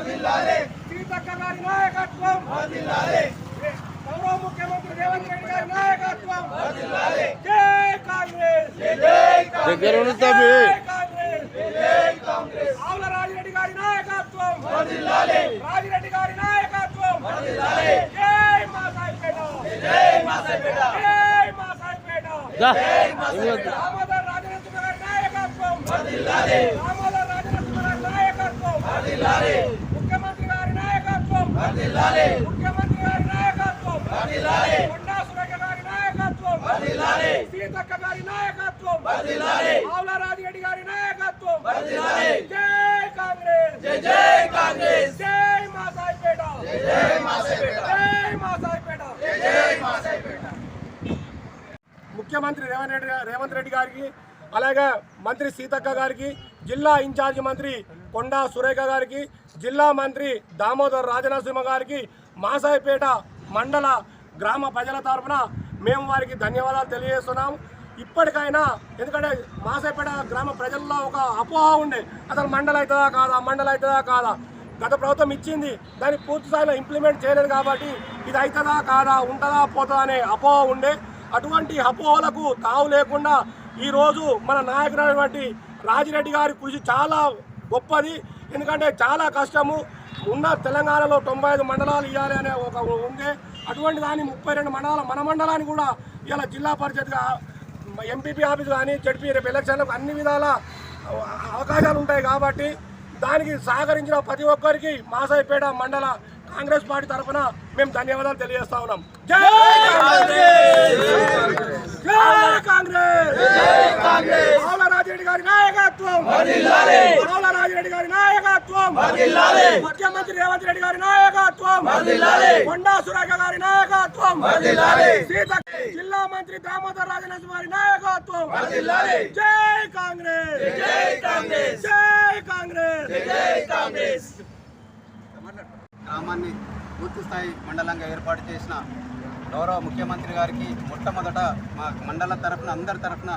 నాయకత్వం సీతక్క గారి నాయకత్వం గౌరవ ముఖ్యమంత్రి రేవంత్ రెడ్డి గారి నాయకత్వం జై కాంగ్రెస్ దగ్గర ఉండు తమ్మి. జై కాంగ్రెస్ ఆవుల రాజిరెడ్డి గారి నాయకత్వం రాజిరెడ్డి గారి నాయకత్వం జై మాసాయిపేట జై మాసాయిపేట జై మాసాయిపేట దా. ఇవ్వద్దు. దామోదర్ రాజనరసింహ గారి నాయకత్వం దామోదర్ రాజనరసింహ గారి నాయకత్వం ముఖ్యమంత్రి గారి నాయకత్వం ముఖ్యమంత్రి గారి నాయకత్వం. కొండా సురేఖ గారి నాయకత్వం. సీతక్క గారి నాయకత్వం. ఆవుల రాజిరెడ్డి గారి నాయకత్వం. జై కాంగ్రెస్. జై జై కాంగ్రెస్. జై మాసాయిపేట. జై మాసాయిపేట. జై మాసాయిపేట. జై మాసాయిపేట. ముఖ్యమంత్రి రేవంత్ రెడ్డి రేవంత్ రెడ్డి గారికి అలాగే మంత్రి సీతక్క గారికి జిల్లా ఇన్ఛార్జి మంత్రి కొండా సురేఖ గారికి జిల్లా మంత్రి దామోదర్ రాజనరసింహ గారికి మాసాయిపేట మండల గ్రామ ప్రజల తరఫున మేము వారికి ధన్యవాదాలు తెలియజేస్తున్నాం. ఇప్పటికైనా ఎందుకంటే మాసాయిపేట గ్రామ ప్రజల్లో ఒక అపోహ ఉండే. అసలు మండల అవుతుందా కాదా? మండల అవుతుందా కాదా? గత ప్రభుత్వం ఇచ్చింది. దాన్ని పూర్తి స్థాయిలో ఇంప్లిమెంట్ చేయలేదు కాబట్టి ఇది అవుతుందా కాదా? ఉంటుందా పోతుందా అనే అపోహ ఉండే. అటువంటి అపోహలకు తావు లేకుండా ఈరోజు మన నాయకుడైనటువంటి రాజిరెడ్డి గారి కృషి చాలా గొప్పది. ఎందుకంటే చాలా కష్టము. ఉన్న తెలంగాణలో తొంభై ఐదు మండలాలు ఇవ్వాలి అనే ఒక ఉంది. అటువంటి దాన్ని ముప్పై రెండు మండలాలు మన మండలాన్ని కూడా ఇలా జిల్లా పరిషత్గా ఎంపీపీ ఆఫీస్ కానీ జడ్పీ రేపు ఎలక్షన్లకు అన్ని విధాల అవకాశాలు ఉంటాయి కాబట్టి దానికి సహకరించిన ప్రతి ఒక్కరికి మాసాయిపేట మండల కాంగ్రెస్ పార్టీ తరఫున మేము ధన్యవాదాలు తెలియజేస్తా ఉన్నాం. జై కాంగ్రెస్! జై కాంగ్రెస్! ఆవుల రాజిరెడ్డి గారి నాయకత్వం! ఆవుల రాజిరెడ్డి గారి నాయకత్వం! ముఖ్యమంత్రి రేవంత్ రెడ్డి గారి నాయకత్వం! కొండా సురేఖ గారి నాయకత్వం! సీత జిల్లా మంత్రి దామోదర్ రాజనరసింహ గారి నాయకత్వం! జై కాంగ్రెస్! జై కాంగ్రెస్! జై కాంగ్రెస్! జై కాంగ్రెస్! గ్రామాన్ని పూర్తి స్థాయి మండలంగా ఏర్పాటు చేసిన గౌరవ ముఖ్యమంత్రి గారికి మొట్టమొదట మా మండల తరఫున అందరి తరఫున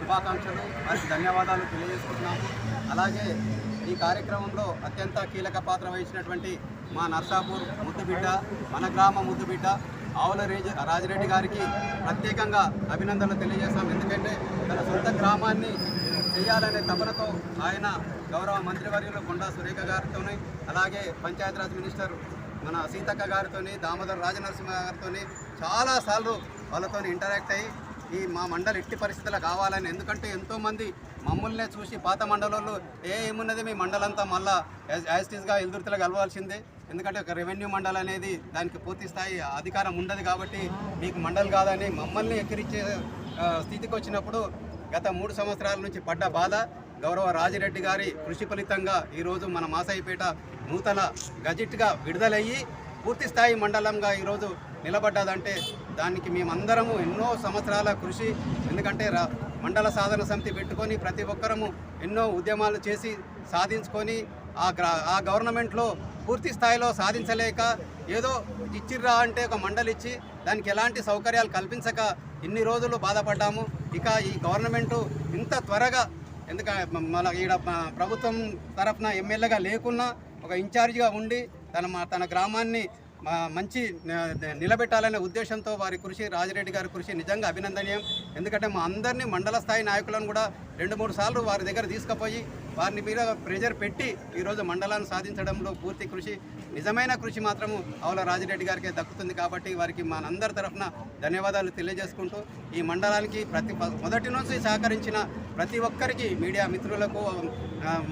శుభాకాంక్షలు. వారికి ధన్యవాదాలు తెలియజేసుకుంటున్నాము. అలాగే ఈ కార్యక్రమంలో అత్యంత కీలక పాత్ర వహించినటువంటి మా నర్సాపూర్ ముద్దుబిడ్డ మన గ్రామ ముద్దుబిడ్డ ఆవుల రేజ రాజిరెడ్డి గారికి ప్రత్యేకంగా అభినందనలు తెలియజేస్తాం. ఎందుకంటే తన సొంత గ్రామాన్ని చేయాలనే తపనతో ఆయన గౌరవ మంత్రివర్యులు కొండా సురేఖ గారితోని అలాగే పంచాయతీరాజ్ మినిస్టర్ మన సీతక్క గారితోని దామోదర్ రాజనరసింహ గారితోని చాలాసార్లు వాళ్ళతో ఇంటరాక్ట్ అయ్యి ఈ మా మండలి ఎట్టి పరిస్థితులు కావాలని. ఎందుకంటే ఎంతోమంది మమ్మల్నే చూసి పాత మండలంలో ఏ ఏమున్నది మీ మండలంతా మళ్ళా యాజిటీస్గా ఎదురుతులు కలవాల్సిందే. ఎందుకంటే ఒక రెవెన్యూ మండలి అనేది దానికి పూర్తి స్థాయి అధికారం ఉండదు కాబట్టి మీకు మండలి కాదని మమ్మల్ని ఎక్కిరించే స్థితికి వచ్చినప్పుడు గత మూడు సంవత్సరాల నుంచి పడ్డ బాధ. గౌరవ రాజిరెడ్డి గారి కృషి ఫలితంగా ఈరోజు మన మాసాయిపేట నూతన గజెట్గా విడుదలయ్యి పూర్తి స్థాయి మండలంగా ఈరోజు నిలబడ్డదంటే దానికి మేమందరము ఎన్నో సంవత్సరాల కృషి ఎందుకంటే రా మండల సాధన సమితి పెట్టుకొని ప్రతి ఒక్కరము ఎన్నో ఉద్యమాలు చేసి సాధించుకొని ఆ గ్రా ఆ గవర్నమెంట్లో పూర్తి స్థాయిలో సాధించలేక ఏదో ఇచ్చిర్రా అంటే ఒక మండలి ఇచ్చి దానికి ఎలాంటి సౌకర్యాలు కల్పించక ఇన్ని రోజులు బాధపడ్డాము. ఇక ఈ గవర్నమెంటు ఇంత త్వరగా ఎందుకంటే మన ఈడ ప్రభుత్వం తరఫున ఎమ్మెల్యేగా లేకున్నా ఒక ఇన్ఛార్జిగా ఉండి తన మా- తన గ్రామాన్ని మంచి నిలబెట్టాలనే ఉద్దేశంతో వారి కృషి రాజిరెడ్డి గారి కృషి నిజంగా అభినందనీయం. ఎందుకంటే మా అందరినీ మండల స్థాయి నాయకులను కూడా రెండు మూడు సార్లు వారి దగ్గర తీసుకుపోయి వారిని మీద ప్రెజర్ పెట్టి ఈరోజు మండలాన్ని సాధించడంలో పూర్తి కృషి నిజమైన కృషి మాత్రము ఆవుల రాజిరెడ్డి గారికి దక్కుతుంది కాబట్టి వారికి మనందరి తరఫున ధన్యవాదాలు తెలియజేసుకుంటూ ఈ మండలానికి ప్రతి మొదటి నుంచి సహకరించిన ప్రతి ఒక్కరికి మీడియా మిత్రులకు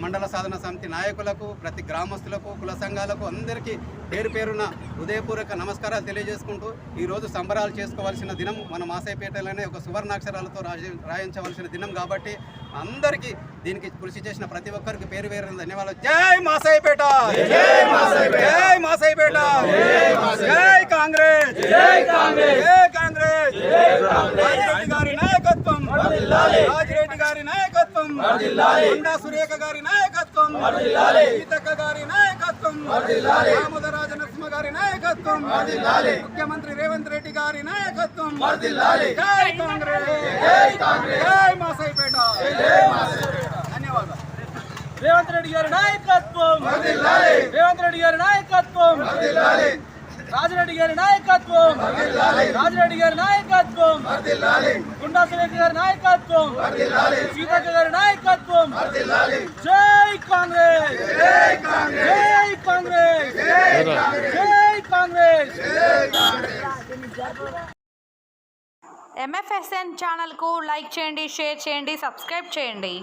మండల సాధన సమితి నాయకులకు ప్రతి గ్రామస్తులకు కుల సంఘాలకు అందరికీ పేరు పేరున హృదయపూర్వక నమస్కారాలు తెలియజేసుకుంటూ ఈరోజు సంబరాలు చేసుకోవాల్సిన దినం మన మాసేపేటలోనే ఒక సువర్ణాక్షరాలతో రాయించవలసిన దినం కాబట్టి అందరికీ దీనికి కృషి చేసిన ప్రతి ఒక్కరికి పేరు పేరు ధన్యవాదాలు. జై మాసాయిపేట జై మాసాయిపేట జై కాంగ్రెస్! జై కాంగ్రెస్! కాంగ్రెస్! రాజిరెడ్డి గారి నాయకత్వం! రాజిరెడ్డి గారి నాయకత్వం! కొండా సురేఖ గారి నాయకత్వం! సీతక్క గారి నాయకత్వం! దామోదరాజ నరసింహ గారి నాయకత్వం! ముఖ్యమంత్రి రేవంత్ రెడ్డి గారి నాయకత్వం! జై కాంగ్రెస్! జై మాసాయిపేట ధన్యవాదాలు రేవంత్ రెడ్డి గారి నాయకత్వం రేవంత్ రెడ్డి గారి నాయకత్వం. రాజిరెడ్డి గారి నాయకత్వం. రాజిరెడ్డి గారి నాయకత్వం. గుండా సురేఖ గారి నాయకత్వం. సీతక్క గారి నాయకత్వం. జై కాంగ్రెస్. జై కాంగ్రెస్. జై కాంగ్రెస్. ఎంఎఫ్ఎస్ఎన్ ఛానల్కు లైక్ చేయండి షేర్ చేయండి సబ్స్క్రైబ్ చేయండి.